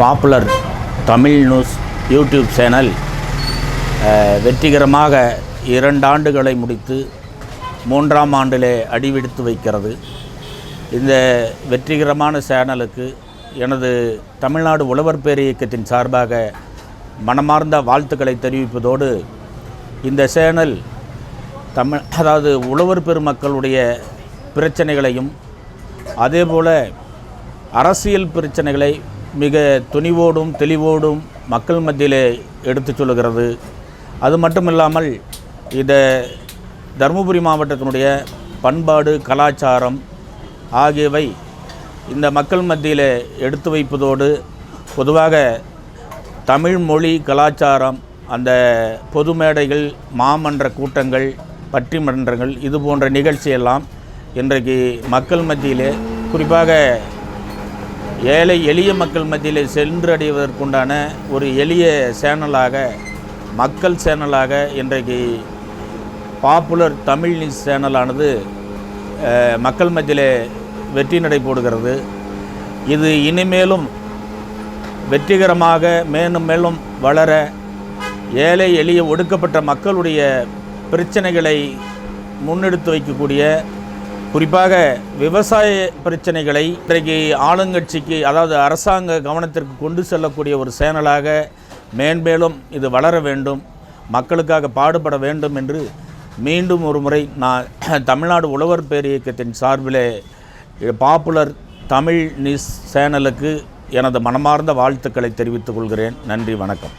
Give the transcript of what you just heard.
Popular Tamil news YouTube channel வெற்றிகரமாக இரண்டு ஆண்டுகளை முடித்து மூன்றாம் ஆண்டிலே அடிவெடுத்து வைக்கிறது. இந்த வெற்றிகரமான சேனலுக்கு எனது தமிழ்நாடு உழவர் பேர் இயக்கத்தின் சார்பாக மனமார்ந்த வாழ்த்துக்களை தெரிவிப்பதோடு இந்த சேனல் தமிழ் அதாவது உழவர் பெருமக்களுடைய பிரச்சனைகளையும் அதேபோல் அரசியல் பிரச்சனைகளை மிக துணிவோடும் தெளிவோடும் மக்கள் மத்தியிலே எடுத்துச் சொல்லுகிறது. அது மட்டும் இல்லாமல் இந்த தருமபுரி மாவட்டத்தினுடைய பண்பாடு கலாச்சாரம் ஆகியவை இந்த மக்கள் மத்தியில் எடுத்து வைப்பதோடு பொதுவாக தமிழ் மொழி கலாச்சாரம் அந்த பொது மேடைகள் மாமன்ற கூட்டங்கள் பட்டிமன்றங்கள் இது போன்ற நிகழ்ச்சியெல்லாம் இன்றைக்கு மக்கள் மத்தியிலே குறிப்பாக ஏழை எளிய மக்கள் மத்தியிலே சென்றடைவதற்குண்டான ஒரு எளிய சேனலாக மக்கள் சேனலாக இன்றைக்கு பாப்புலர் தமிழ் நியூஸ் சேனலானது மக்கள் மத்தியிலே வெற்றி நடை போடுகிறது. இது இனிமேலும் வெற்றிகரமாக மேலும் மேலும் வளர ஏழை எளிய ஒடுக்கப்பட்ட மக்களுடைய பிரச்சனைகளை முன்னெடுத்து வைக்கக்கூடிய குறிப்பாக விவசாய பிரச்சனைகளை இன்றைக்கு ஆளுங்கட்சிக்கு அதாவது அரசாங்க கவனத்திற்கு கொண்டு செல்லக்கூடிய ஒரு சேனலாக மேன்மேலும் இது வளர வேண்டும் மக்களுக்காக பாடுபட வேண்டும் என்று மீண்டும் ஒரு முறை நான் தமிழ்நாடு உழவர் பேர் இயக்கத்தின் சார்பிலே பாப்புலர் தமிழ் நியூஸ் சேனலுக்கு எனது மனமார்ந்த வாழ்த்துக்களை தெரிவித்துக் கொள்கிறேன். நன்றி வணக்கம்.